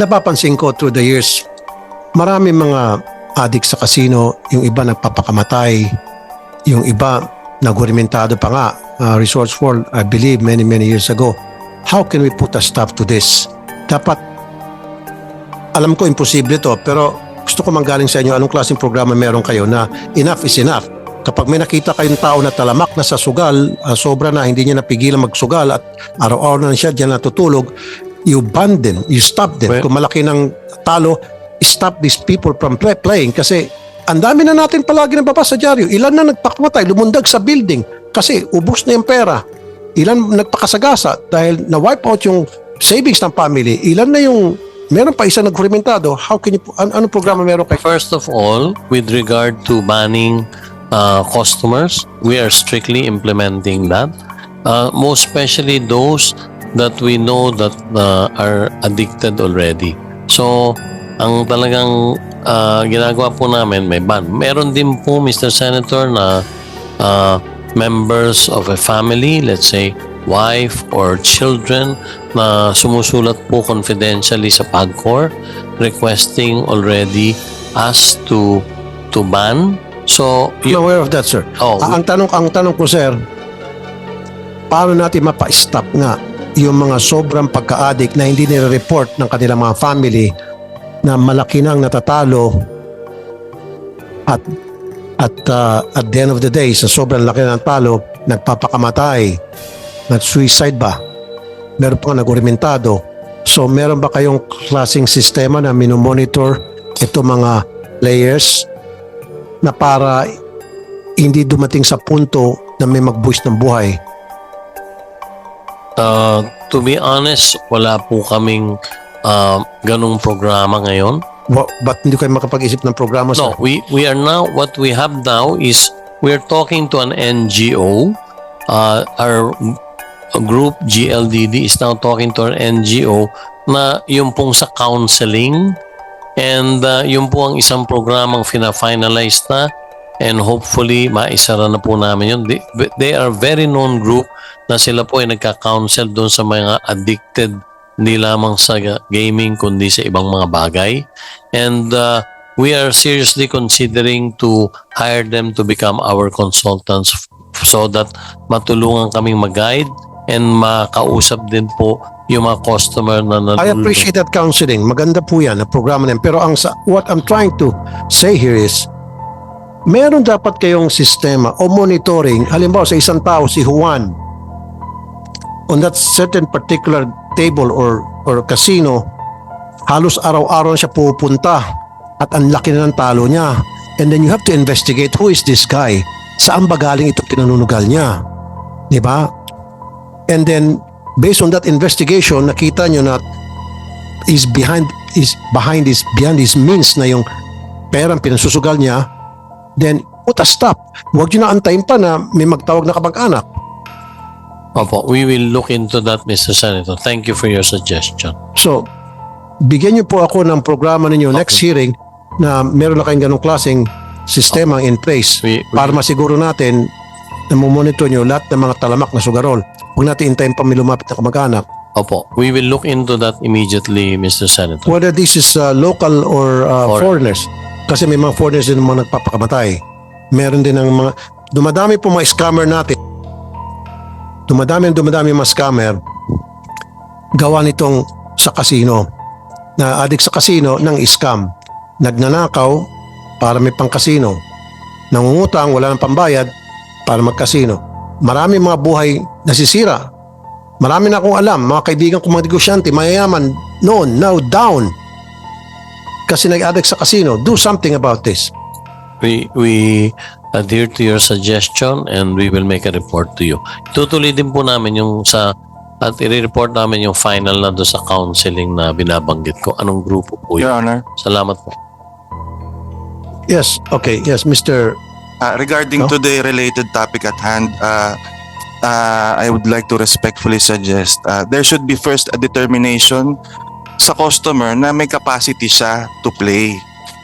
napapansin ko through the years, marami mga adik sa casino, yung iba nagpapakamatay, yung iba nagurimentado pa nga, uh, Resorts World, I believe many, many years ago. How can we put a stop to this? Dapat, alam ko imposible to, pero gusto ko manggaling sa inyo anong klaseng programa meron kayo na enough is enough. Kapag may nakita kayong tao na talamak na sa sugal, ah, sobra na, hindi niya napigilan magsugal at araw-araw na siya diyan natutulog, you ban them, you stop them. Well- Kung malaki ng talo, stop these people from play- playing kasi ang dami na natin palagi nababasa sa dyaryo. Ilan na nagpakamatay, lumundag sa building kasi ubos na yung pera. Ilan nagpakasagasa dahil na-wipe out yung savings ng family. Ilan na yung meron pa isang nagferimentado. How can you, an- anong programa meron kayo? First of all, with regard to banning uh, customers, we are strictly implementing that. Uh, most especially those that we know that uh, are addicted already. So, ang talagang uh, ginagawa po namin, may ban. Meron din po, Mr. Senator, na uh, members of a family, let's say, wife or children na sumusulat po confidentially sa PAGCOR requesting already us to to ban. So, I'm aware of that, sir. oh, ang tanong ang tanong ko, sir, paano natin mapa-stop nga yung mga sobrang pagka-addict na hindi nire-report ng kanilang mga family na malaki nang natatalo at at ah, at the end of the day sa sobrang laki ng talo nagpapakamatay. Nag-suicide ba? Meron pa nga nagurimentado so meron ba kayong klaseng sistema na minomonitor ito mga players na para hindi dumating sa punto na may magbuwis ng buhay. Uh, to be honest, wala po kaming uh, ganong programa ngayon. Wa- Ba't hindi kayo makapag-isip ng programa No, sir? we we are now what we have now is we're talking to an NGO. Uh, our group GLDD is now talking to an NGO na yung pong sa counseling and uh, yung po ang isang programang fina-finalize na and hopefully maisara na po namin yun. They, they are very known group na sila po ay nagka-counsel doon sa mga addicted hindi lamang sa gaming kundi sa ibang mga bagay. And uh, we are seriously considering to hire them to become our consultants so that matulungan kaming mag-guide and makausap din po yung mga customer na nalulung. I appreciate that counseling. Maganda po yan, na programa na. Pero ang what I'm trying to say here is, meron dapat kayong sistema o monitoring. Halimbawa sa isang tao, si Juan, on that certain particular table or or casino, halos araw-araw siya pupunta at ang laki na ng talo niya. And then you have to investigate who is this guy? Saan ba galing itong pinanunugal niya? Di ba? And then based on that investigation, nakita nyo na is behind is behind is beyond his means na yung perang pinasusugal niya, then put a stop. Huwag nyo na antayin pa na may magtawag na kamag-anak. Opo, we will look into that, Mr. Senator. Thank you for your suggestion. So, bigyan niyo po ako ng programa ninyo next hearing na meron na kayong ganong klaseng sistema in place We, we- para masiguro natin na monitor nyo lahat ng mga talamak na sugarol. Huwag natin intayin pa may lumapit na kamag-anak. Opo, we will look into that immediately, Mr. Senator. Whether this is uh, local or uh, Foreign. foreigners. Kasi may mga foreigners din mga nagpapakamatay. Meron din ng mga... Dumadami po mga scammer natin. Dumadami ang dumadami mga scammer gawa nitong sa casino. Na adik sa casino ng scam. Nagnanakaw para may pang casino. Nangungutang, wala ng pambayad para mag-casino. Marami mga buhay nasisira. Marami na akong alam, mga kaibigan kong mga negosyante, mayayaman noon, now down. Kasi nag-addict sa casino. Do something about this. We we adhere to your suggestion and we will make a report to you. Tutuloy din po namin yung sa at i-report namin yung final na do sa counseling na binabanggit ko. Anong grupo po Your yun? Honor, Salamat po. Yes, okay. Yes, Mr. uh, regarding No? to the related topic at hand, uh, uh, I would like to respectfully suggest uh, there should be first a determination sa customer na may capacity siya to play.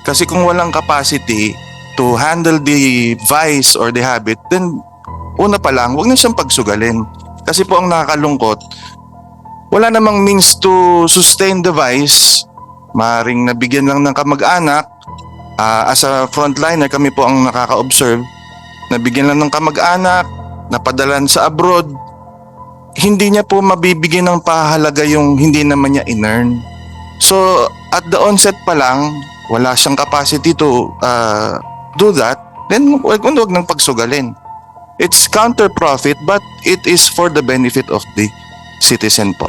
Kasi kung walang capacity to handle the vice or the habit, then una pa lang, huwag na siyang pagsugalin. Kasi po ang nakakalungkot, wala namang means to sustain the vice Maaring nabigyan lang ng kamag-anak. Ah, as a frontliner, kami po ang nakaka-observe. Nabigyan lang ng kamag-anak, napadalan sa abroad. Hindi niya po mabibigyan ng pahalaga yung hindi naman niya in-earn. So, at the onset pa lang, wala siyang capacity to ah, do that, then wag, wag nang pagsugalin. It's counter-profit but it is for the benefit of the citizen po.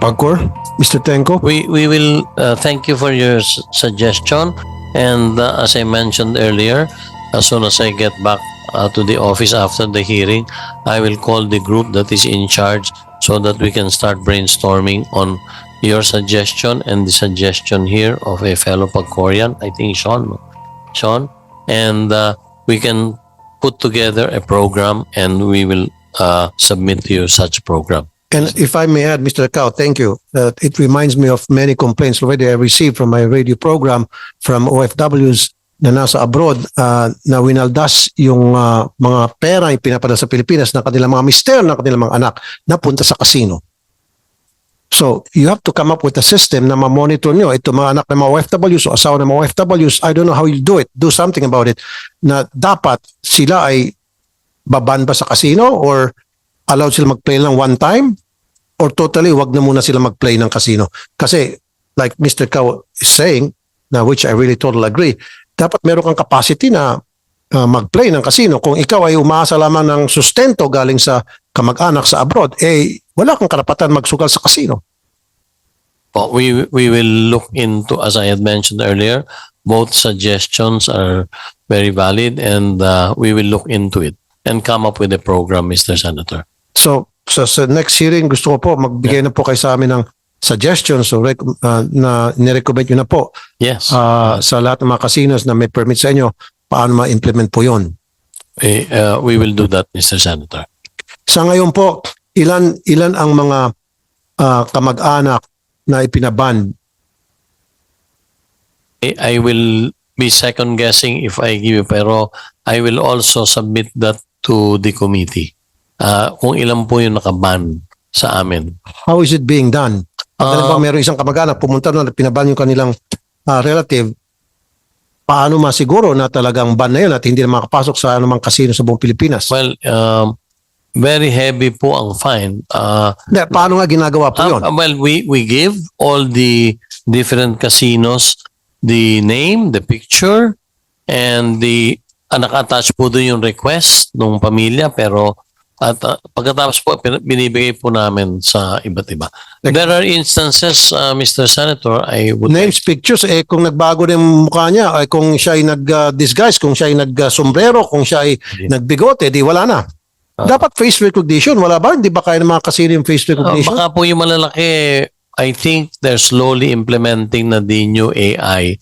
Pagkor, Mr. Tenko. We we will uh, thank you for your suggestion, and uh, as I mentioned earlier, as soon as I get back uh, to the office after the hearing, I will call the group that is in charge so that we can start brainstorming on your suggestion and the suggestion here of a fellow Pagkorian, I think Sean? Sean, and uh, we can put together a program and we will uh, submit to you such program. And if I may add, Mr. Cao, thank you. Uh, it reminds me of many complaints already I received from my radio program from OFWs na nasa abroad uh, na winaldas yung uh, mga pera yung pinapadala sa Pilipinas ng kanilang mga mister, ng kanilang mga anak na punta sa casino. So, you have to come up with a system na ma-monitor nyo. Ito mga anak ng mga OFWs o asawa ng mga OFWs, I don't know how you do it. Do something about it. Na dapat sila ay baban ba sa casino or allowed sila mag-play lang one time or totally wag na muna sila mag-play ng casino. Kasi like Mr. Kao is saying, na which I really totally agree, dapat meron kang capacity na uh, mag-play ng casino. Kung ikaw ay umaasa lamang ng sustento galing sa kamag-anak sa abroad, eh wala kang karapatan magsugal sa casino. But we we will look into, as I had mentioned earlier, both suggestions are very valid, and uh, we will look into it and come up with a program, Mr. Senator. So sa, sa next hearing, gusto ko po magbigay na po kayo sa amin ng suggestions so rec- uh, na nirecommend nyo na po Yes, uh, sa lahat ng mga casinos na may permit sa inyo, paano ma-implement po yon. we, uh, we will do that, Mr. Senator. Sa ngayon po, ilan ilan ang mga ah, kamag-anak na ipinaban? I, I will be second guessing if I give you, pero I will also submit that to the committee. Uh, kung ilan po yung nakaban sa amin. How is it being done? Pag Ah. halimbawa meron isang kamag-anak pumunta at pinaban yung kanilang ah, relative, paano masiguro na talagang ban na yun at hindi na makapasok sa anumang casino sa buong Pilipinas? Well, um, very heavy po ang fine. Uh, Hindi, paano nga ginagawa po Ah, yun? ah, well, we we give all the different casinos the name, the picture, and the ah, naka-attach po doon yung request ng pamilya pero at ah, pagkatapos po binibigay po namin sa iba't iba. Like- There are instances, uh, Mr. Senator, I would Names, pictures, eh kung nagbago na yung mukha niya, ay kung siya ay nag-disguise, kung siya ay nag-sombrero, kung siya ay nagbigote, di wala na. Ah. Dapat face recognition, wala ba? Hindi ba kaya ng mga casino yung face Ah, recognition? baka po yung malalaki, I think they're slowly implementing na the new AI.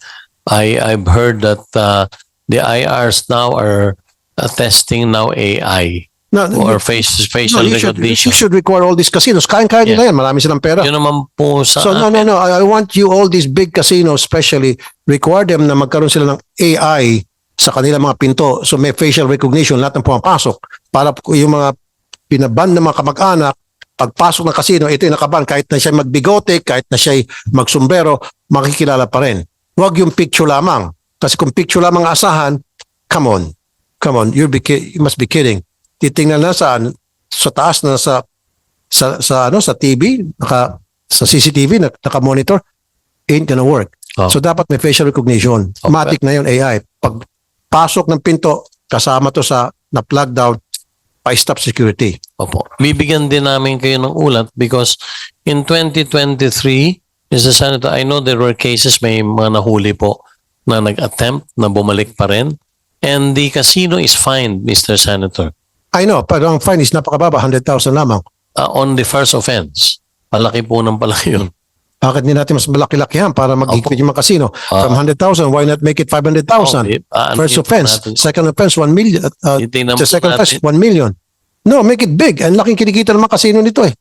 I I've heard that uh, the IRs now are uh, testing now AI Na- or face No, facial you should, you should require all these casinos. Kain-kaya nila yan. Marami silang pera. Yun naman po sa So no, no, no. I, I want you, all these big casinos especially, require them na magkaroon sila ng AI sa kanilang mga pinto. So may facial recognition, lahat ng pumapasok. Para yung mga pinaban ng mga kamag-anak, pagpasok ng casino, ito yung nakaban. Kahit na siya magbigote, kahit na siya magsumbrero, makikilala pa rin. Huwag yung picture lamang. Kasi kung picture lamang ang asahan, come on. Come on, you're be, you must be kidding. Titingnan na saan? Sa taas na sa sa sa ano sa TV, naka sa CCTV na naka-monitor, ain't gonna work. Oh. So dapat may facial recognition. Okay. Matic na 'yon AI. Pag pasok ng pinto, kasama to sa na plug down pa stop security. Opo. Bibigyan din namin kayo ng ulat because in 2023, Mr. Senator, I know there were cases may mga nahuli po na nag-attempt na bumalik pa rin. And the casino is fined, Mr. Senator. I know, pero ang fine is napakababa, 100,000 lamang. uh, on the first offense. Palaki po ng palaki yun. Bakit hindi natin mas malaki-lakihan para mag-higpit yung mga casino? Ah. From 100,000, why not make it 500,000? Okay, ah, First offense. natin? Second offense, 1 million. Uh, the second offense, natin. 1 million. No, make it big. Ang laking kinikita ng mga casino nito eh.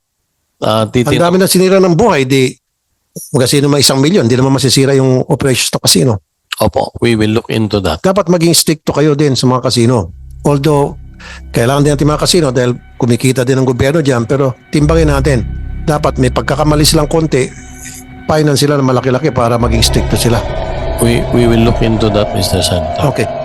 Ah, Ang dami na sinira ng buhay, di kasi naman isang milyon, di naman masisira yung operations ng casino. Opo, we will look into that. Dapat maging stick to kayo din sa mga casino. Although, kailangan din natin mga casino dahil kumikita din ang gobyerno dyan, pero timbangin natin. Dapat may pagkakamali silang konti, finan sila ng malaki-laki para maging stricto sila. We, we will look into that, Mr. Santa. Okay.